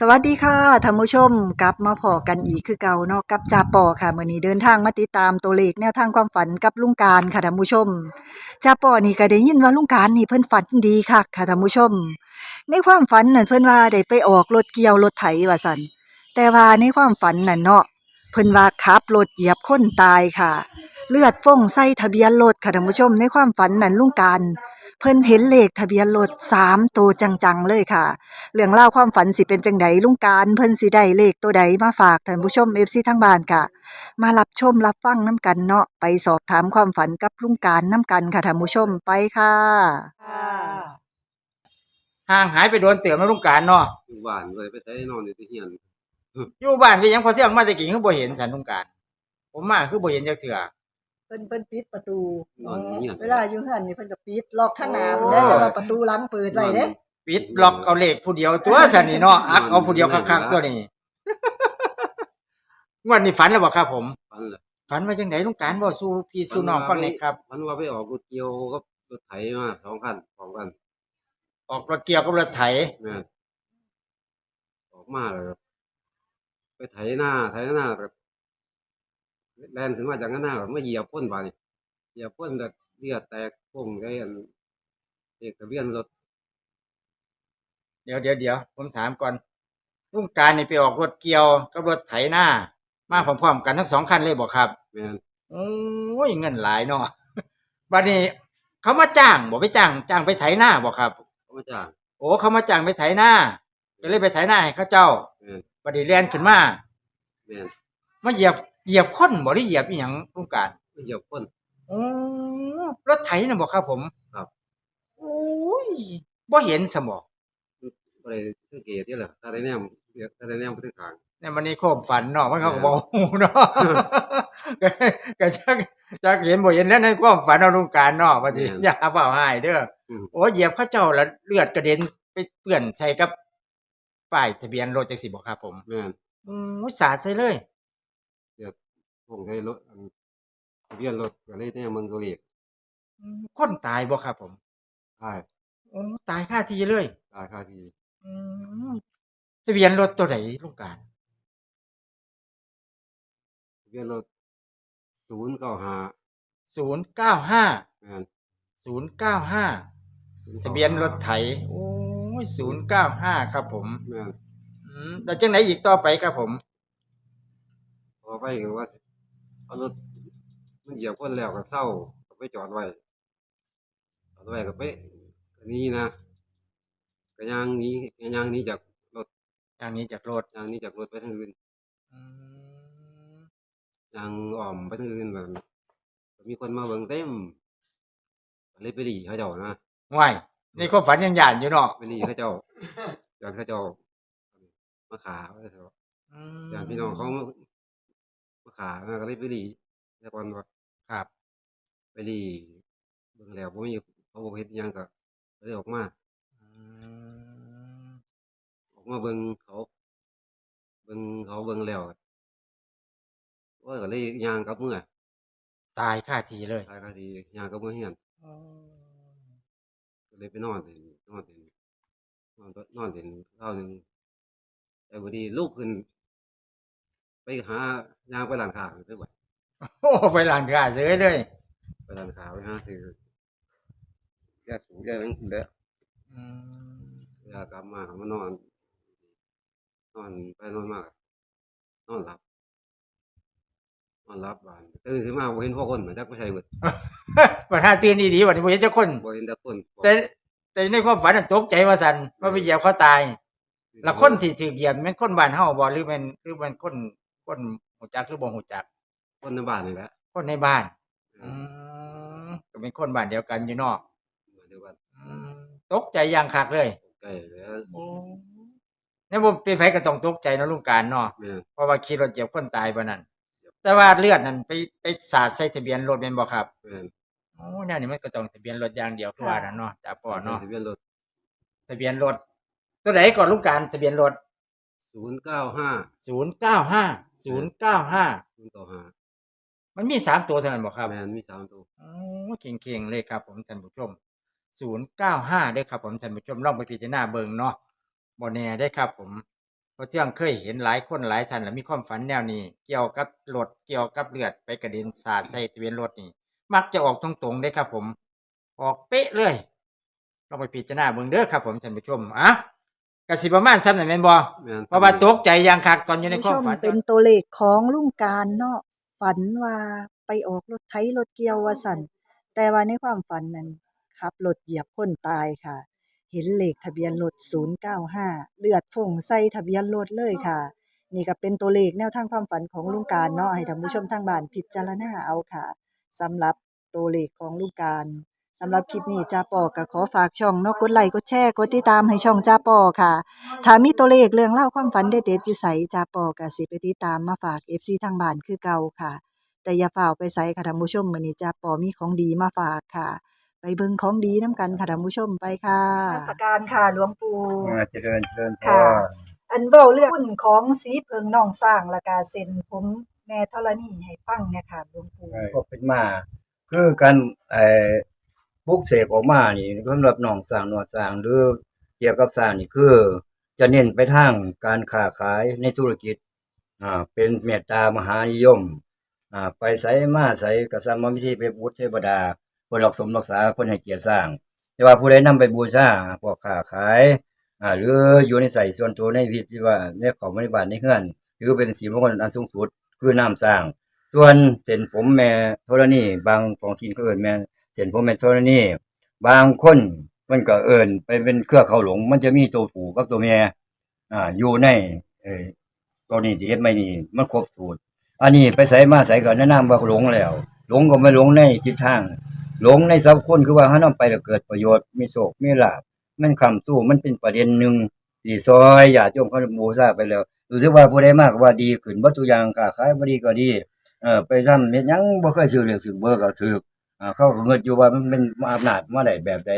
สวัสดีค่ะท่านผู้ชมกลับมาพอกันอีกคือเก่าเนาะกับจ่าปอค่ะมื้อนี้เดินทางมาติดตามตัวเลขแนวทางความฝันกับลุงการค่ะท่านผู้ชมจ่าปอนี่ก็ได้ยินว่าลุงการนี่เพิ่นฝันดีคักค่ะท่านผู้ชม ในความฝันนั่นเพิ่นว่าได้ไปออกรถเกี่ยวรถไถว่าซั่นแต่ว่าในความฝันนั่นเนาะเพิ่นว่าขับรถเหยียบคนตายค่ะ เลือดฟงใส่ทะเบียนรถค่ะท่านผู้ชมในความฝันนั่นลุงการเพิ่นเห็นเลขทะเบียนรถสามตัวจังๆเลยค่ะ เรื่องเล่าวความฝันสิเป็นจังไดลุงการเพิ่นสิได้เลขตัวใดมาฝากท่านผู้ชม FC ทางบ้านค่ะ มารับชมรับฟังน้ำกันเนาะไปสอบถามความฝันกับลุงการน้ำกันค่ะท่านผู้ชมไปค่ะ ห่างหายไปโดนเตือนมาลุงการเนาะอยู่บ้านเลยไปใช้นอนอยู่ที่เฮียนอยู่บ้านพี่ยังพอเที่ยงมาแตะกี้คือบ่เห็นสันลุงการ ผมมาคือบ่เห็นจักเทื่อ เพิ่นเพิ่นปิดประตู นอนอยู่เฮียนเวลาอยู่เฮือนนี่เพิ่นก็ปิดล็อกข้างหน้าโอ้ได้แต่ว่าประตูหลังเปิดไว้เด้ ปิดล็อกเอาเลขผู้เดียวตัวสันนี่เนาะอักเอาผู้เดียวคักๆตัวนี้ งวดนี้ฝันแล้วบ่ครับผมฟันเลยฝันว่าจังไดลุงการบ่สู้พี่สู้น้องฟังเลยครับฟันว่าไปออกรถเกี่ยวกับรถไถมาสองคันสองคันออกรถเกี่ยวกับรถไถแม่นออกมาเลยไปไถหน้าไถหน้าแบบ แลนขึ้นมาจากหน้าแบบไม่เหยียบพ่นบานี่เหยียบพ่นแบบเลือดแตกพุ่งไอ้อันเอกทะเบียนรถเดี๋ยวเดี๋ยวเดี๋ยวผมถามก่อนลุงการนี่ไปออกรถเกี่ยวกับรถไถหน้า มาพร้อมๆกันทั้งสองคันเลยบ่ครับแม่นโอ้ยเงินหลายเนาะบัดนี้ เขามาจ้างบอกไปจ้างจ้างไปไถหน้าบอกครับเขามาจ้างโอ้เขามาจ้างไปไถหน้าก็เลยไปไถหน้าให้เขาเจ้าแม่นบัดนี้เรียนขึ้นมาแม่นมาเหยียบ เหยียบคนบ่ได้เหยียบอีหยังลุงการไม่เหยียบพ่นโอ้รถไถน่ะบอกครับผมครับโอ้ยบ่เห็นสมองก็เลยสังเกตที่แหละถ้าได้แนมถ้าได้แนมไปถึงทางเนี่ยมันนี่โคมฝันเนาะมันเขาก็บอกหูเนาะก็ก็จักจักเห็นบ่เห็นแล้วในความฝันเอาลุงการเนาะว่าสิอย่าเฝ้าหายเด้ออืมโอ้เหยียบเข้าเจ้าแล้วเลือดกระเด็นไปเปื้อนใส่กับป้ายทะเบียนรถจังสิบ่ครับผมแม่นอืมสาดใส่เลย ผมใช้รถอันทะเบียนรถก็เลยแนมมึงตัวเลขอืมคนตายบ่ครับผมใช่โอ้ตายค่าทีเลยตายคาทีอืมทะเบียนรถตัวไหนลุงการทะเบียนรถศูนย์เก้าห้าศูนย์เก้าห้าแม่นศูนย์เก้าห้าทะเบียนรถไถโอ้ยศูนย์เก้าห้าครับผมแม่นอืมแล้วจังไหนอีกต่อไปครับผม พอไปก็ว่า เอารถมันเหยียบคนแล้วก็เศร้าก็ไปจอดไว้จอดไว้ก็ไปก็หนี้นะก็ย่างหนี้ย่างหนี้จากรถอย่างนี้จากรถย่างหนี้จากรถไปทางอื่นอืมย่างอ้อมไปทางอื่นแบบก็มีคนมาเบิ่งเต็มก็เลยไปดีเขาเจ้านะห่วยในความฝันยังหยานอยู่เนาะไปดีเขาเจ้าจอดเขาเจ้ามาขาไว้เถอะอืมอย่างพี่น้องเขา มามาขานะก็เลยไปดีแต่ก่อนว่าครับไปดีเบิ่งแล้วบ่มีเขาบ่เฮ็ดหยังก็เลยออกมาอืมออกมาเบิ่งเขา เบิ่งเขาเบิ่งแล้วโอ้ยก็เลยย่างกลับเมื่อตายค่าทีเลยตายก็ดีย่างกลับเมื่อเฮียนก็เลยไปนอนเห็นนอนเห็นนอนนอนเห็นเท่าหนึงแต่บ่ดีลูกขึ้น ไปหา ย่างไปร้านค้าไปบ่โอ้ไปหลานกาเสยเลยไปร้านค้าไปหาซื้อแก้สูงแก้หยังเด้ออืมเวลากลับมาก็มานอน นอนไปนอนมากนอนหลับนอนหลับบานตื่นขึ้นมาบ่เห็นพ่อคนเหมือนจักไปใส่เบิดปัญหาตื่นดีๆวันนี้บ่เห็นเจ้าคนบ่เห็นแต่คนแต่แต่ในความฝันน่ะตกใจว่าสันว่าไปเหยียบเขาตาย แล้วคนที่ถูกเหยียบแมันคนบ้านเฮาบ่หรือแมันหรือแมันคนคน หูจักหรือบ่หูจัก คนในบ้านนี่แหละคนในบ้าน อืมก็เป็นคนบ้านเดียวกันอยู่เนาะมาเดียวกันอืมตกใจอย่างคักเลยใกล้แล้วนี่บ่เป็นไผก็ต้องตกใจเนาะลุงการเนาะแม่นเพราะว่าขี่รถเหยียบคนตายบ่นั่นแต่ว่าเลือดนั่นไปไปสาดใส่ทะเบียนรถแม่นบ่ครับแม่นโอ้แนวนี้มันก็ต้องทะเบียนรถอย่างเดียวคือว่านั่นเนาะจ้าพ่อเนาะใส่ทะเบียนรถทะเบียนรถ ตัวไหนก่อนลุงการทะเบียนรถ095 095 095 095มันมีสามตัวเท่านั้นบ่ครับแม่นมีสามตัวโอ้เก่งๆเลยครับผมท่านผู้ชม095ได้อครับผมท่านผู้ชมลองไปพิจารณาเบิ่งเนาะบ่แน่ได้อครับผมเพราะเที่ยงเคยเห็นหลายคนหลายท่านแล้วมีความฝันแนวนี้ เกี่ยวกับรถเกี่ยวกับเลือดไปกระเด็นสาดใส่ทะเบียนรถนี่ มักจะออกตรงๆได้ครับผม ออกเป๊ะเลยลองไปพิจารณาเบิ่งเด้อครับผมท่านผู้ชมอะ กสิประมาณซ้ำนั่นแม่นบ่แม่นเพราะว่าตกใจอย่างคักตอนอยู่ในท่านความผู้ชมฝันเป็นตัวเลขของลุงการเนาะฝันว่าไปออกรถไถรถเกี่ยวว่าสั่นแต่ว่าในความฝันนั้นขับรถเหยียบคนตายค่ะ เห็นเลขทะเบียนรถ095 เลือดฝงใส่ทะเบียนรถเลยค่ะ นี่ก็เป็นตัวเลขแนวทางความฝันของลุงการเนาะให้ท่านผู้ชมทางบ้านพิจารณาเอาค่ะสำหรับตัวเลขของลุงการ สำหรับคลิปนี้จ้าปอก็ขอฝากช่องเนาะกดไลค์กดแชร์กดติดตามให้ช่องจ้าปอค่ะ ถ้ามีตัวเลขเรื่องเล่าวความฝันเด็ดๆอยู่ไสจ้าปอก็สิไปติดตามมาฝาก FC ทางบ้านคือเก่าค่ะ แต่อย่าฝ่าไปไสค่ะท่านผู้ชมมื้อนี้จ้าปอมีของดีมาฝากค่ะ ไปเบิ่งของดีนํกันค่ะท่านผู้ชมไปค่ะสการค่ะหลวงปู่ อ่าเจริญเจริญพค่ะรอันเว้าเรื่องหุ้นของสีเพิงน้องสร้างและกาเซ็นผมแม่ธรณีให้ฟังเนี่ยค่ะหลวงปู่ ก็เป็นมา คือการไอ้ ปลุกเสกออกมานี่สำหรับน้องสร้างหนวดสร้างหรือเกี่ยวกับสร้างนี่คือ จะเน้นไปทางการค้าขายในธุรกิจอ่าเป็นเมตตามหานิยมอ่าไปไสมาไสก็สามารถวิธีไปบูชเทวดาเพิ่นรักสมรักษาเพิ่นให้เกียรติสร้าง แต่ว่าผู้ใดนำไปบูชาพวกค้าขายอ่าหรืออยู่ในใส่ส่วนตัวในวิธีว่าในของบริบาลในเฮือนหรือเป็นสีมงคลอันสูงสุดคือน้ำสร้าง ส่วนเส้นผมแม่ธรณีบางของทีนก็เอินแม่ เส้นผมแม่ธรณีบางคนมันก็เอินไปเป็นเครือเขาหลง มันจะมีตัวผู้กับตัวแม่อ่าอยู่ในเออตัวนี้ที่เฮ็ดไม่นี่มันครบสูตรอันนี้ไปใส่มาใส่ก็แนะนำว่าหลงแล้ว หลงก็ไม่หลงในจิตทาง หลงในสัพคนคือว่าเฮานำไปแล้วเกิดประโยชน์มีโชคมีลาภมันคำสู้มันเป็นประเด็นหนึ่งที่ซอยญาติโยมเขาบูชาไปแล้วรู้สึกว่าผู้ใดมากว่าดีขึ้นบ่ทุอย่างค้าขายบ่ดีก็ดีเออไปทำเฮ็ดยังบ่เคยซื้อเรื่องซื้อเบอร์ก็ถูกอ่า เขาก็เงิดอยู่ว่ามันเป็นอำนาจมาได้แบบใด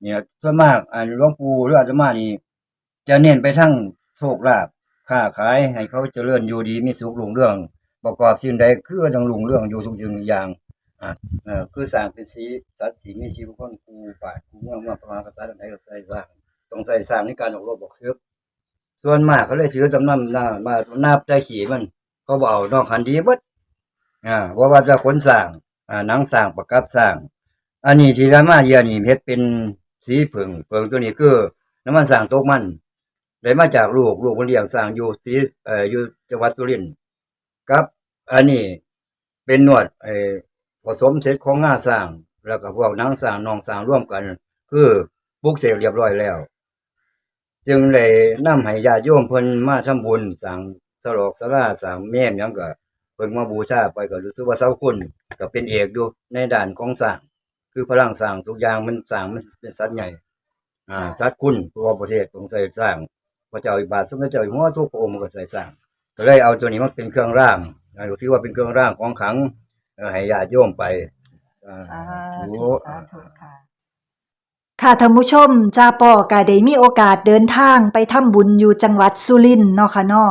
เนี่ยส่วนมากอ่าหลวงปู่หรืออาตมานี่จะเน้นไปทั้งโชคลาภค้าขายให้เขาเจริญอยู่ดีมีสุขรุ่งเรื่อง ประกอบสิ่งใดคือต้องรุ่งเรื่องอยู่ทุกสิ่งทุกอย่างอ่าเออคือสร้างเป็นสีสัตว์สีมีชีวิตคนกูป่ากูเมื่อมาพระมหากษัตริย์ใดก็ใส่สร้างต้องใส่สร้างในการออกรบบอกเสือส่วนมากเขาเลยถือจำนำหน้ามานับได้ขี่มัน เขาบอกนอกคันดีบิดอ่าว่าว่าจะขนสร้าง หนังสร้างประกับสร้าง อันนี้ที่รามาเยียนี่เฮ็ดเป็นสีเผิงเผิงตัวนี้คือน้ำมันสร้างตกมันได้มาจากลูกลูกคนเลี้ยงสร้างอยู่สีเอ่ออยู่จังหวัดสุรินทร์ครับ อันนี้เป็นนวดไอ้ผสมเสร็จของง่าสร้าง แล้วก็พวกนังสร้างนองสร้างร่วมกัน คือปลุกเสกเรียบร้อยแล้ว จึงเลยนำให้ญาติโยมเพิ่นมาทำบุญสร้างสลอกสลาสร้างแม่มยังก็เพิ่งมาบูชาไปก็รู้สึกว่าเสาคุณก็เป็นเอกอยู่ในด้านของสร้างคือพลังสร้างทุกอย่างมันสร้างมันเป็นสัตว์ใหญ่ อ่าสัตว์คุณตัวประเทศต้องใส่สร้างพระเจ้าอิบาทสมเด็จเจ้าอยู่หัวทุกพระองค์ก็ใส่สร้าง ก็เลยเอาตัวนี้มาเป็นเครื่องร่างอ่าถือว่าเป็นเครื่องร่างของขลังเอ่อให้ญาติโยมไปอ่าสาธุธุสาธุค่ะค่ะท่านผู้ชมจ้าปอก็ได้มีโอกาสเดินทางไปทำบุญอยู่จังหวัดสุรินทร์เนาะค่ะเนาะ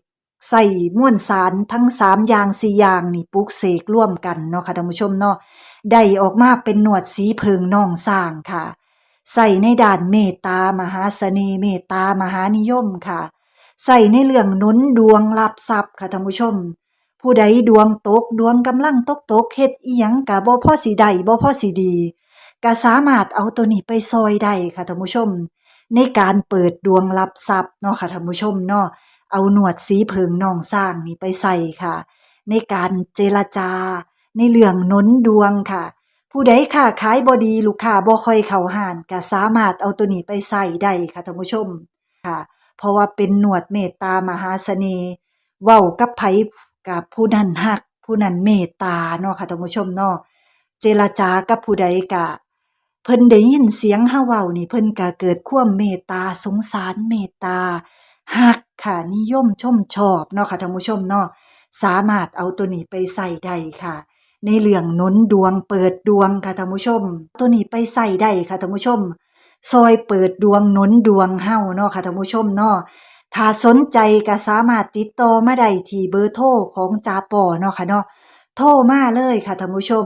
ใส่ม้วนสารทั้งสามอย่างสี่อย่างนี่ปลุกเสกร่วมกันเนาะค่ะท่านผู้ชมเนาะได้ออกมาเป็นหนวดสีเพิงน่องสร้างค่ะ ใส่ในด่านเมตตามหาเสน่ห์เมตตามหานิยมค่ะ ใส่ในเรื่องนุนดวงรับทรัพย์ค่ะท่านผู้ชม ผู้ใดดวงตกดวงกำลังตกตกเฮ็ดอีหยังกะบ่พอสิได้บ่พอสิดีก็สามารถเอาตัวนี้ไปซอยได้ค่ะท่านผู้ชม ในการเปิดดวงรับทรัพย์เนาะค่ะท่านผู้ชมเนาะเอาหนวดสีเพิงนองสร้างนี่ไปใส่ค่ะ ในการเจรจา ในเรื่องนุนดวงค่ะ ผู้ใดค้าขายบ่ดีลูกค้าบ่ค่อยเข้าห้านก็สามารถเอาตัวนี้ไปใส่ได้ค่ะท่านผู้ชมค่ะ เพราะว่าเป็นหนวดเมตตามหาเสน่ห์เว้ากับไผกับผู้นั้นฮัก ผู้นั้นเมตตาเนาะค่ะท่านผู้ชมเนาะเจรจากับผู้ใดกะ เพิ่นได้ยินเสียงเฮาเว้านี่เพิ่นก็เกิดความเมตตาสงสารเมตตาฮักค่ะนิยมชมชอบเนาะค่ะท่านผู้ชมเนาะสามารถเอาตัวนี้ไปใส่ได้ค่ะ ในเรื่องหนุนดวงเปิดดวงค่ะท่านผู้ชม ตัวนี้ไปใส่ได้ค่ะท่านผู้ชม ซอยเปิดดวงหนุนดวงเฮาเนาะค่ะท่านผู้ชมเนาะถ้าสนใจก็สามารถติดต่อมาได้ที่เบอร์โทรของจาปอเนาะค่ะเนาะโทรมาเลยค่ะท่านผู้ชม